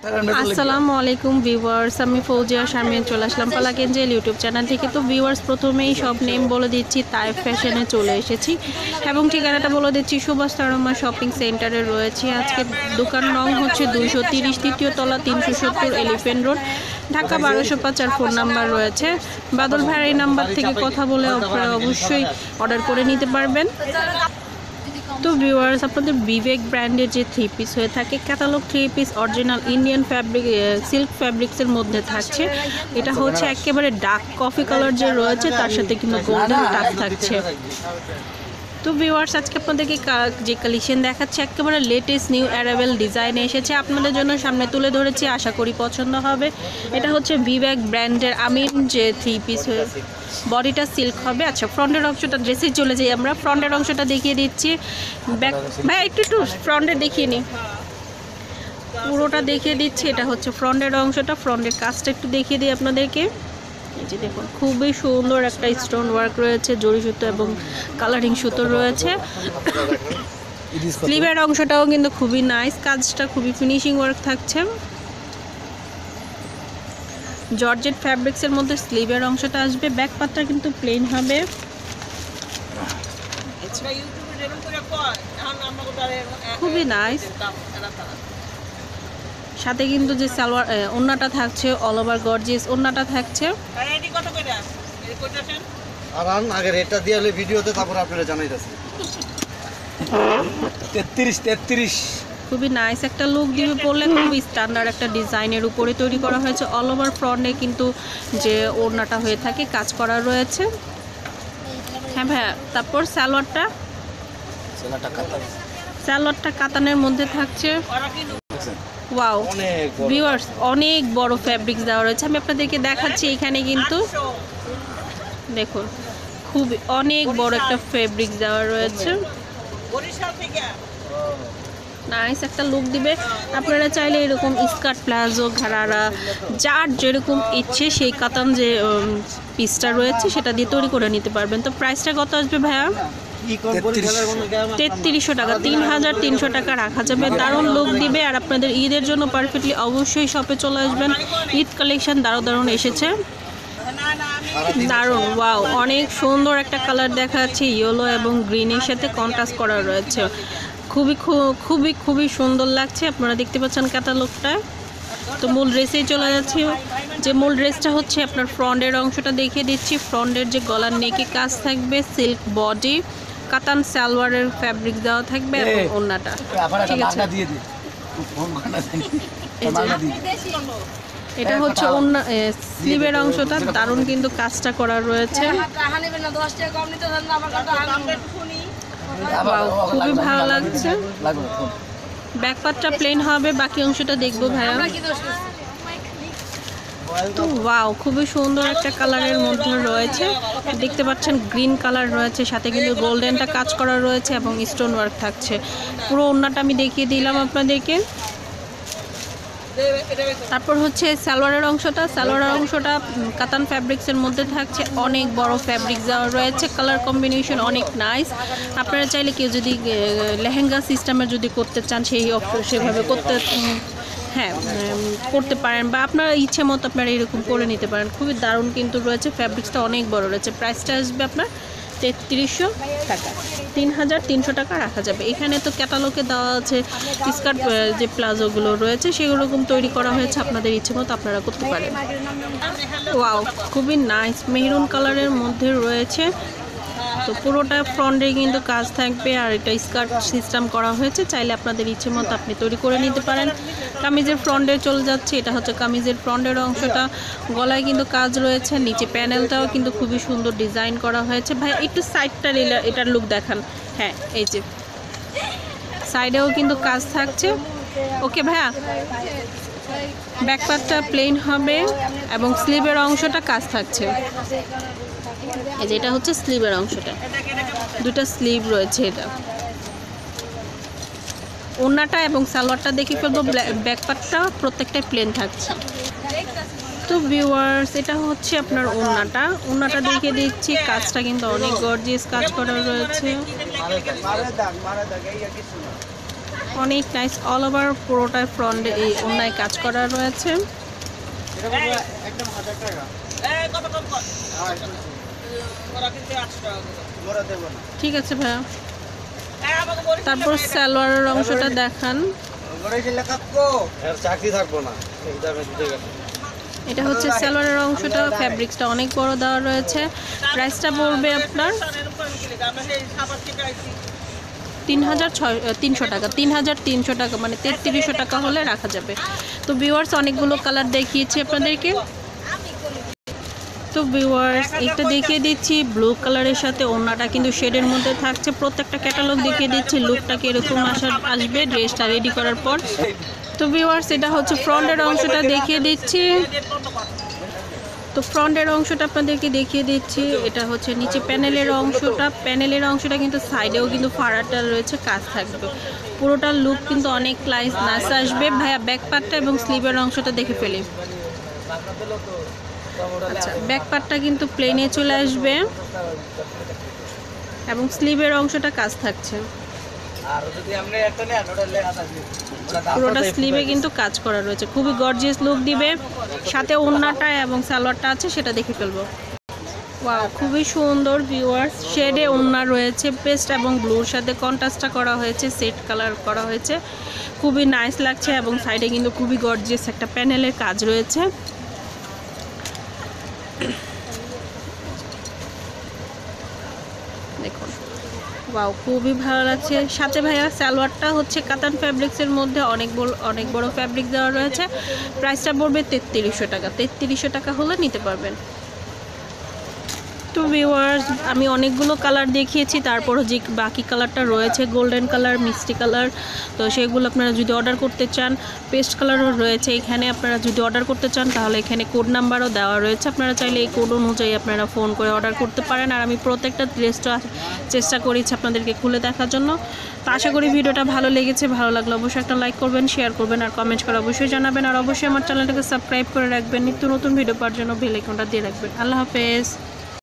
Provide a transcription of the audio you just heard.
আসসালামু আলাইকুম ভিউয়ার্স, আমি ফৌজিয়া শারমিন চলে আসলাম পালাকেঞ্জেল ইউটিউব চ্যানেল থেকে। তো ভিউয়ার্স, প্রথমেই সব নেম বলে দিচ্ছি তাইফ ফ্যাশনে চলে এসেছি। এবং ঠিকানাটা বলে দিচ্ছি, সুভাষ তারমা শপিং সেন্টারে রয়েছে। আজকে দোকান রং হচ্ছে দুইশো তিরিশ, তৃতীয় তলা তিনশো সত্তর এলিফেন্ট রোড, ঢাকা বারোশো পাঁচ আর ফোন নাম্বার রয়েছে। বাদল ভাইয়ের এই নাম্বার থেকে কথা বলে আপনারা অবশ্যই অর্ডার করে নিতে পারবেন। তো ভিউয়ার্স আপনাদের বিবেক ব্র্যান্ডের যে থ্রি পিস হয়ে থাকে catalogue three piece original Indian fabric silk ফ্যাব্রিক্সের মধ্যে থাকছে। এটা হচ্ছে একেবারে ডার্ক কফি কালার যে রয়েছে, তার সাথে কিন্তু গোল্ডেন টাচ থাকছে। তো ভিউয়ার্স আজকে আপনাদেরকে যে কালেকশন দেখাচ্ছে, একেবারে লেটেস্ট নিউ অ্যারাবেল ডিজাইনে এসেছে। আপনাদের জন্য সামনে তুলে ধরেছি, আশা করি পছন্দ হবে। এটা হচ্ছে বিবেক ব্র্যান্ডের আমিন যে থ্রি পিস বডিটা সিল্ক হবে। আচ্ছা ফ্রন্টের অংশটা ড্রেসে চলে যাই আমরা। ফ্রন্টের অংশটা দেখিয়ে দিচ্ছি। ব্যাক ভাই, একটু একটু ফ্রন্টে দেখিয়ে নিই পুরোটা দেখিয়ে দিচ্ছি। এটা হচ্ছে ফ্রন্টের অংশটা। ফ্রন্টের কাজটা একটু দেখিয়ে দিই আপনাদেরকে। এই যে দেখুন খুবই সুন্দর একটা স্টোন ওয়ার্ক রয়েছে জড়ি সুতো এবং কালারিং সুতো রয়েছে। স্লিভের অংশটাও কিন্তু খুবই নাইস কাজটা খুবই ফিনিশিং ওয়ার্ক থাকছে। জর্জেট ফ্যাব্রিক্সের মধ্যে স্লিভের অংশটা আসবে ব্যাক পাতটা কিন্তু প্লেন হবে। খুবই নাইস সাথে কিন্তু যে সালোয়ার এ, ওড়নাটা থাকছে অল ওভার গর্জিয়াস ওড়নাটা থাকছে। আর আগে রেটটা দিয়ে হলে ভিডিওতে তারপর আপনারা জানাইতেছি। তেত্রিশ তেত্রিশ। খুবই নাইস একটা লুক দিবে পরলে খুবই স্ট্যান্ডার্ড একটা ডিজাইনের উপরে তৈরি করা হয়েছে। অল ওভার ফ্রন্টে কিন্তু যে ওড়নাটা হয়ে থাকে কাজ করা রয়েছে। হ্যাঁ ভাইয়া তারপর স্যালোয়ারটা স্যালোয়ারটা কাতানের মধ্যে থাকছে। ওয়াও ভিউয়ার্স অনেক বড় ফ্যাব্রিক্স দেওয়া রয়েছে। আমি আপনাদেরকে দেখাচ্ছি এখানে কিন্তু। দেখুন খুব অনেক বড় একটা ফেব্রিক দেওয়া রয়েছে। নাইস একটা লুক দিবে। আপনারা চাইলে এরকম স্কার্ট প্লাজো ঘাড়ারা যার যেরকম ইচ্ছে সেই কাতান যে পিসটা রয়েছে সেটা দিয়ে তৈরি করে নিতে পারবেন। তো প্রাইসটা কত আসবে ভাইয়া? তেত্রিশশো টাকা তিন হাজার তিনশো টাকা রাখা যাবে। দারুণ লোক দিবে আর আপনাদের ঈদের জন্য পারফেক্টলি অবশ্যই শপে চলে আসবেন। ঈদ কালেকশন দারুণ দারুণ এসেছে। দারুণ ওয়াও অনেক সুন্দর একটা কালার দেখা যাচ্ছে ইয়েলো এবং গ্রিনের সাথে কন্ট্রাস্ট করা রয়েছে। খুবই খুবই খুবই সুন্দর লাগছে। আপনারা দেখতে পাচ্ছেন ক্যাটালগটা তো মূল ড্রেসেই চলে যাচ্ছে। যে মূল ড্রেসটা হচ্ছে আপনার ফ্রন্টের অংশটা দেখিয়ে দিচ্ছি। ফ্রন্টের যে গলার নেকে কাজ থাকবে সিল্ক বডি কাতান সালোয়ারের ফ্যাব্রিক দেওয়া থাকবে এবং ওড়নাটা ঠিক আছে। এটা হচ্ছে ওড়না স্লিভের অংশটা দারুণ কিন্তু কাজটা করা রয়েছে খুবই ভালো লাগছে। লাগবে ফোন। ব্যাক পার্টটা প্লেন হবে বাকি অংশটা দেখব ভাইয়া আমরা কি দোষ করছি তো ওয়াও, খুবই সুন্দর একটা কালারের মধ্যে রয়েছে। দেখতে পাচ্ছেন গ্রিন কালার রয়েছে, সাথে কিন্তু গোল্ডেনটা কাজ করা রয়েছে এবং স্টোন ওয়ার্ক থাকছে। পুরো ওড়নাটা আমি দেখিয়ে দিলাম আপনাদেরকে। তারপর হচ্ছে সালোয়ারের অংশটা। সালোয়ারের অংশটা কাতান ফ্যাব্রিক্সের মধ্যে থাকছে। অনেক বড় ফ্যাব্রিক দেওয়া রয়েছে। কালার কম্বিনেশন অনেক নাইস আপনারা চাইলে কেউ যদি লেহেঙ্গা সিস্টেমের যদি করতে চান, সেই সেভাবে করতে হ্যাঁ করতে পারেন বা আপনার ইচ্ছে মতো আপনারা এরকম করে নিতে পারেন। খুবই দারুণ কিন্তু রয়েছে ফ্যাব্রিক্সটা অনেক বড় রয়েছে। প্রাইসটা আসবে আপনার তেত্রিশশো টাকা। তিন হাজার তিনশো টাকা রাখা যাবে। এখানে তো ক্যাটালগে দেওয়া আছে স্কার্ট যে প্লাজোগুলো রয়েছে সেরকম তৈরি করা হয়েছে আপনাদের ইচ্ছে মতো আপনারা করতে পারেন। ওয়াও, খুবই নাইস মেহরুন কালারের মধ্যে রয়েছে। তো পুরোটা ফ্রন্টে কিন্তু কাজ থাকবে আর এটা স্কার্ট সিস্টেম করা হয়েছে। চাইলে আপনাদের ইচ্ছে মতো আপনি তৈরি করে নিতে পারেন। কামিজের ফ্রন্টে চলে যাচ্ছে, এটা হচ্ছে কামিজের ফ্রন্টের অংশটা। গলায় কিন্তু কাজ রয়েছে, নিচে প্যানেলটাও কিন্তু খুবই সুন্দর ডিজাইন করা হয়েছে। ভাই, একটু সাইডটা এটার লুক দেখান। হ্যাঁ এই যে। সাইডেও কিন্তু কাজ থাকছে। ওকে ভাইয়া ব্যাকপারটা প্লেন হবে এবং স্লিভের অংশটা কাজ থাকছে। এই যে, এটা হচ্ছে স্লিভের অংশটা। দুটো স্লিভ রয়েছে এটা। ওড়নাটা এবং সালোয়ারটা দেখে ফেলব ব্যাকপারটা প্রত্যেকটাই প্লেন থাকছে। তো ভিউয়ার্স এটা হচ্ছে আপনার ওড়নাটা ওড়নাটা দেখে দিচ্ছি, কাজটা কিন্তু অনেক গর্জিয়াস কাজ করা রয়েছে। অনেক নাইস অল ওভার পুরোটাই ফ্রন্টে এই অন্যায় কাজ করা রয়েছে। ঠিক আছে ভাইয়া। তারপর সালোয়ারের অংশটা দেখান। এটা হচ্ছে সালোয়ারের অংশটা ফ্যাব্রিক্সটা অনেক বড় দেওয়া রয়েছে। প্রাইসটা পড়বে আপনার তিন হাজার ছয় তিনশো টাকা তিন হাজার তিনশো টাকা মানে তেত্রিশশো টাকা হলে রাখা যাবে। তো ভিউয়ার্স অনেকগুলো কালার দেখিয়েছি আপনাদেরকে। তো ভিউয়ার্স এটা দেখিয়ে দিচ্ছি ব্লু কালারের সাথে ওড়নাটা কিন্তু শেডের মধ্যে থাকছে। প্রত্যেকটা ক্যাটালগ দেখিয়ে দিচ্ছি লুকটা কীরকম আসার আসবে ড্রেসটা রেডি করার পর। তো ভিউয়ার্স এটা হচ্ছে ফ্রন্টের অংশটা দেখিয়ে দিচ্ছি। তো ফ্রন্টের অংশটা আপনাদেরকে দেখিয়ে দিচ্ছি, এটা হচ্ছে নিচে প্যানেলের অংশটা। প্যানেলের অংশটা কিন্তু সাইডেও কিন্তু ফাড়াটা রয়েছে, কাজ থাকবে। পুরোটার লুক কিন্তু অনেক ক্লাইস নাচ আসবে। ভাইয়া ব্যাক পার্টটা এবং স্লিভের অংশটা দেখে ফেলি। আচ্ছা ব্যাক পার্টটা কিন্তু প্লেনে চলে আসবে। এবং স্লিভের অংশটা কাজ থাকছে। পুরোটা স্লিভে কিন্তু কাজ করা রয়েছে। খুবই গর্জিয়াস লুক দিবে। সাথে ওড়নাটা এবং সালোয়ারটা আছে সেটা দেখে ফেলব। ওয়াও খুবই সুন্দর ভিউয়ার্স শেডে ওড়না রয়েছে পেস্ট এবং ব্লুর সাথে কন্ট্রাস্টটা করা হয়েছে সেট কালার করা হয়েছে। খুবই নাইস লাগছে এবং সাইডে কিন্তু খুবই গর্জিয়াস একটা প্যানেলের কাজ রয়েছে দেখুন ওয়াও খুবই ভালো লাগছে। সাথে ভাইয়া, সালোয়ারটা হচ্ছে কাতান ফ্যাব্রিক্সের মধ্যে অনেক বড় অনেক বড় ফ্যাব্রিক দেওয়া রয়েছে। প্রাইসটা পড়বে তেত্রিশশো টাকা। তেত্রিশশো টাকা হলে নিতে পারবেন। তো ভিউয়ার্স আমি অনেকগুলো কালার দেখিয়েছি তারপরও যে বাকি কালারটা রয়েছে গোল্ডেন কালার মিষ্টি কালার তো সেগুলো আপনারা যদি অর্ডার করতে চান পেস্ট কালারও রয়েছে, এখানে আপনারা যদি অর্ডার করতে চান, তাহলে এখানে কোড নাম্বারও দেওয়া রয়েছে, আপনারা চাইলে এই কোড অনুযায়ী আপনারা ফোন করে অর্ডার করতে পারেন, আর আমি প্রত্যেকটা ড্রেসটা চেষ্টা করেছি আপনাদেরকে খুলে দেখার জন্য, তো আশা করি ভিডিওটা ভালো লেগেছে, ভালো লাগলে অবশ্যই একটা লাইক করবেন শেয়ার করবেন, আর কমেন্ট করে অবশ্যই জানাবেন, আর অবশ্যই আমার চ্যানেলটাকে সাবস্ক্রাইব করে রাখবেন, নিত্য নতুন ভিডিও পাওয়ার জন্য বেল আইকনটা দিয়ে রাখবেন, আল্লাহ হাফেজ।